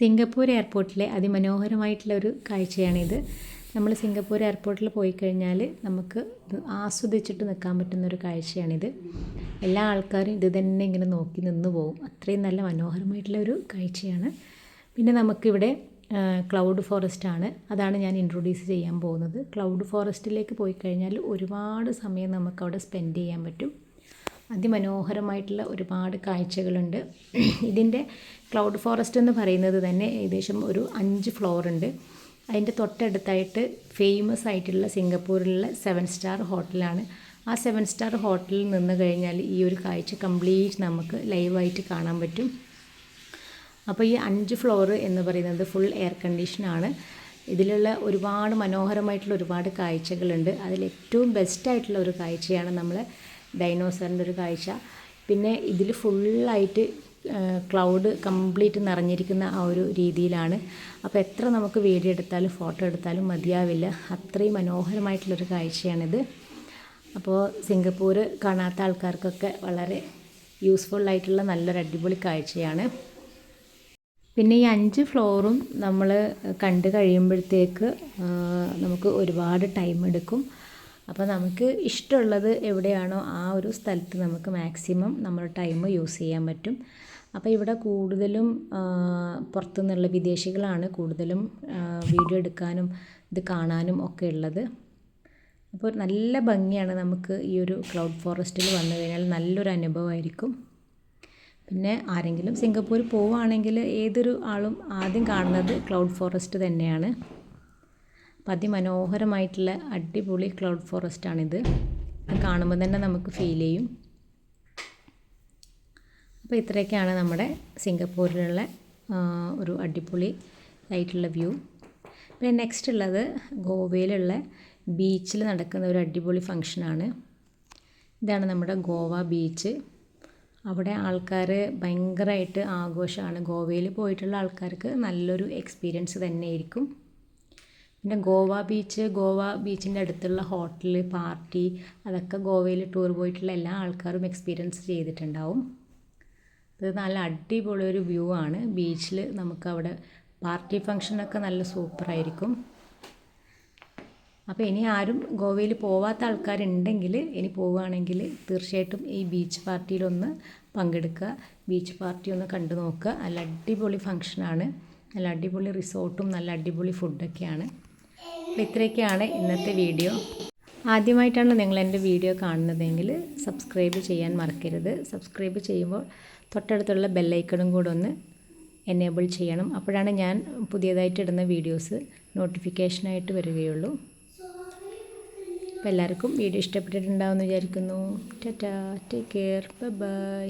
Singapore എയർപോർട്ടിലെ അതിമനോഹരമായിട്ടുള്ള ഒരു കാഴ്ചയാണിത്. നമ്മൾ Singapore എയർപോർട്ടിൽ പോയി കഴിഞ്ഞാൽ നമുക്ക് ആസ്വദിച്ചിട്ട് നിൽക്കാൻ പറ്റുന്ന ഒരു കാഴ്ചയാണിത്. എല്ലാ ആൾക്കാരും ഇത് തന്നെ ഇങ്ങനെ നോക്കി നിന്ന് പോകും അത്രയും നല്ല മനോഹരമായിട്ടുള്ള ഒരു കാഴ്ചയാണ്. പിന്നെ നമുക്കിവിടെ ക്ലൗഡ് ഫോറസ്റ്റ് ആണ്. അതാണ് ഞാൻ ഇൻട്രൊഡ്യൂസ് ചെയ്യാൻ പോകുന്നത്. ക്ലൗഡ് ഫോറസ്റ്റിലേക്ക് പോയി കഴിഞ്ഞാൽ ഒരുപാട് സമയം നമുക്ക് അവിടെ സ്പെൻഡ് ചെയ്യാൻ പറ്റും. അതിമനോഹരമായിട്ടുള്ള ഒരുപാട് കാഴ്ചകളുണ്ട്. ഇതിന്റെ ക്ലൗഡ് ഫോറസ്റ്റ് എന്ന് പറയുന്നത് തന്നെ ഏകദേശം ഒരു അഞ്ച് ഫ്ലോർ ഉണ്ട്. അതിന്റെ തൊട്ടടുത്തായിട്ട് ഫേമസ് ആയിട്ടുള്ള സിംഗപ്പൂരിലുള്ള സെവൻ സ്റ്റാർ ഹോട്ടലാണ്. ആ സെവൻ സ്റ്റാർ ഹോട്ടലിൽ നിന്ന് കഴിഞ്ഞാൽ ഈ ഒരു കാഴ്ച കംപ്ലീറ്റ് നമുക്ക് ലൈവായിട്ട് കാണാൻ പറ്റും. അപ്പോൾ ഈ അഞ്ച് ഫ്ലോർ എന്ന് പറയുന്നത് ഫുൾ എയർ കണ്ടീഷനാണ് ഇതിലുള്ള ഒരുപാട് മനോഹരമായിട്ടുള്ള ഒരുപാട് കാഴ്ചകളുണ്ട്. അതിൽ ഏറ്റവും ബെസ്റ്റായിട്ടുള്ള ഒരു കാഴ്ചയാണ് നമ്മൾ ഡൈനോസറിന്റെ ഒരു കാഴ്ച. പിന്നെ ഇതിൽ ഫുള്ളായിട്ട് ക്ലൗഡ് കംപ്ലീറ്റ് നിറഞ്ഞിരിക്കുന്ന ആ ഒരു രീതിയിലാണ്. അപ്പോൾ എത്ര നമുക്ക് വീഡിയോ എടുത്താലും ഫോട്ടോ എടുത്താലും മതിയാവില്ല. അത്രയും മനോഹരമായിട്ടുള്ളൊരു കാഴ്ചയാണിത്. അപ്പോൾ സിംഗപ്പൂർ കാണാത്ത ആൾക്കാർക്കൊക്കെ വളരെ യൂസ്ഫുൾ ആയിട്ടുള്ള നല്ലൊരു അടിപൊളി കാഴ്ചയാണ്. പിന്നെ ഈ അഞ്ച് ഫ്ലോറും നമ്മൾ കണ്ടു കഴിയുമ്പോഴത്തേക്ക് നമുക്ക് ഒരുപാട് ടൈം എടുക്കും അപ്പോൾ നമുക്ക് ഇഷ്ടമുള്ളത് എവിടെയാണോ ആ ഒരു സ്ഥലത്ത് നമുക്ക് മാക്സിമം നമ്മൾ ടൈം യൂസ് ചെയ്യാൻ പറ്റും. അപ്പോൾ ഇവിടെ കൂടുതലും പുറത്തു നിന്നുള്ള വിദേശികളാണ് കൂടുതലും വീഡിയോ എടുക്കാനും ഇത് കാണാനും ഒക്കെ ഉള്ളത്. അപ്പോൾ നല്ല ഭംഗിയാണ് നമുക്ക് ഈ ഒരു ക്ലൗഡ് ഫോറസ്റ്റിൽ വന്നു കഴിഞ്ഞാൽ നല്ലൊരു അനുഭവമായിരിക്കും. പിന്നെ ആരെങ്കിലും സിംഗപ്പൂർ പോവുകയാണെങ്കിൽ ഏതൊരു ആളും ആദ്യം കാണുന്നത് ക്ലൗഡ് ഫോറസ്റ്റ് തന്നെയാണ്. അപ്പം അതിമനോഹരമായിട്ടുള്ള അടിപൊളി ക്ലൗഡ് ഫോറസ്റ്റാണിത് കാണുമ്പോൾ തന്നെ നമുക്ക് ഫീൽ ചെയ്യും. അപ്പോൾ ഇത്രയൊക്കെയാണ് നമ്മുടെ സിംഗപ്പൂരിലുള്ള ഒരു അടിപൊളി ആയിട്ടുള്ള വ്യൂ. പിന്നെ നെക്സ്റ്റ് ഉള്ളത് ഗോവയിലുള്ള ബീച്ചിൽ നടക്കുന്ന ഒരു അടിപൊളി ഫങ്ഷനാണ് ഇതാണ് നമ്മുടെ ഗോവ ബീച്ച്. അവിടെ ആൾക്കാർ ഭയങ്കരമായിട്ട് ആഘോഷമാണ് ഗോവയിൽ പോയിട്ടുള്ള ആൾക്കാർക്ക് നല്ലൊരു എക്സ്പീരിയൻസ് തന്നെയായിരിക്കും. പിന്നെ ഗോവ ബീച്ച് ഗോവ ബീച്ചിന്റെ അടുത്തുള്ള ഹോട്ടൽ പാർട്ടി അതൊക്കെ ഗോവയിൽ ടൂർ പോയിട്ടുള്ള എല്ലാ ആൾക്കാരും എക്സ്പീരിയൻസ് ചെയ്തിട്ടുണ്ടാവും. അത് നല്ല അടിപൊളി ഒരു വ്യൂ ആണ്. ബീച്ചിൽ നമുക്കവിടെ പാർട്ടി ഫങ്ഷനൊക്കെ നല്ല സൂപ്പറായിരിക്കും അപ്പോൾ ഇനി ആരും ഗോവയിൽ പോവാത്ത ആൾക്കാരുണ്ടെങ്കിൽ ഇനി പോവുകയാണെങ്കിൽ തീർച്ചയായിട്ടും ഈ ബീച്ച് പാർട്ടിയിലൊന്ന് പങ്കെടുക്കുക. ബീച്ച് പാർട്ടി ഒന്ന് കണ്ടു നോക്കുക. നല്ല അടിപൊളി ഫങ്ഷനാണ് നല്ല അടിപൊളി റിസോർട്ടും നല്ല അടിപൊളി ഫുഡൊക്കെയാണ് അപ്പോൾ ഇത്രയൊക്കെയാണ് ഇന്നത്തെ വീഡിയോ. ആദ്യമായിട്ടാണ് നിങ്ങൾ എന്റെ വീഡിയോ കാണുന്നതെങ്കിൽ സബ്സ്ക്രൈബ് ചെയ്യാൻ മറക്കരുത്. സബ്സ്ക്രൈബ് ചെയ്യുമ്പോൾ തൊട്ടടുത്തുള്ള ബെല്ലൈക്കണും കൂടെ ഒന്ന് എനേബിൾ ചെയ്യണം. അപ്പോഴാണ് ഞാൻ പുതിയതായിട്ട് ഇടുന്ന വീഡിയോസ് നോട്ടിഫിക്കേഷനായിട്ട് വരികയുള്ളൂ. അപ്പോൾ എല്ലാവർക്കും വീഡിയോ ഇഷ്ടപ്പെട്ടിട്ടുണ്ടാവുമെന്ന് വിചാരിക്കുന്നു. Tata take care bye bye